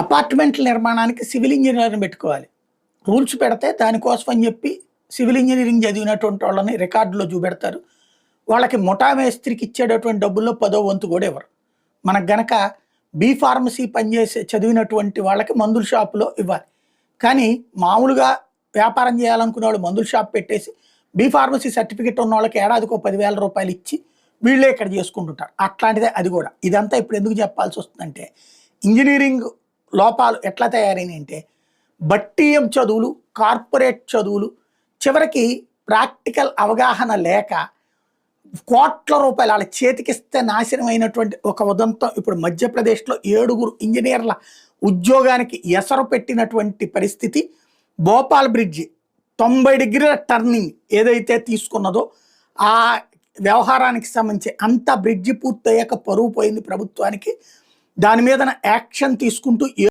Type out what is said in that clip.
అపార్ట్మెంట్ల నిర్మాణానికి సివిల్ ఇంజనీర్ని పెట్టుకోవాలి. రూల్స్ పెడితే దానికోసం అని చెప్పి సివిల్ ఇంజనీరింగ్ చదివినటువంటి వాళ్ళని రికార్డులో చూపెడతారు. వాళ్ళకి ముఠా మేస్త్రికి ఇచ్చేటటువంటి డబ్బుల్లో పదో వంతు కూడా ఇవ్వరు. మనకు గనక బీ ఫార్మసీ పనిచేసే చదివినటువంటి వాళ్ళకి మందుల షాపులో ఇవ్వాలి. కానీ మామూలుగా వ్యాపారం చేయాలనుకునే వాళ్ళు మందుల షాప్ పెట్టేసి బీ ఫార్మసీ సర్టిఫికెట్ ఉన్న వాళ్ళకి ఏడాదికి ఒక పదివేల రూపాయలు ఇచ్చి వీళ్ళే ఇక్కడ చేసుకుంటుంటారు. అట్లాంటిదే అది కూడా. ఇదంతా ఇప్పుడు ఎందుకు చెప్పాల్సి వస్తుందంటే ఇంజనీరింగ్ లోపాలు ఎట్లా తయారైనాయంటే బట్టీయం చదువులు కార్పొరేట్ చదువులు చివరికి ప్రాక్టికల్ అవగాహన లేక కోట్ల రూపాయలు వాళ్ళ చేతికిస్తే నాశనం అయినటువంటి ఒక ఉదంతం ఇప్పుడు మధ్యప్రదేశ్లో ఏడుగురు ఇంజనీర్ల ఉద్యోగానికి ఎసరు పెట్టినటువంటి పరిస్థితి భోపాల్ బ్రిడ్జి తొంభై డిగ్రీల టర్నింగ్ ఏదైతే తీసుకున్నదో ఆ వ్యవహారానికి సంబంధించి అంత బ్రిడ్జి పూర్తయ్యాక పరువు పోయింది ప్రభుత్వానికి. దాని మీద యాక్షన్ తీసుకుంటూ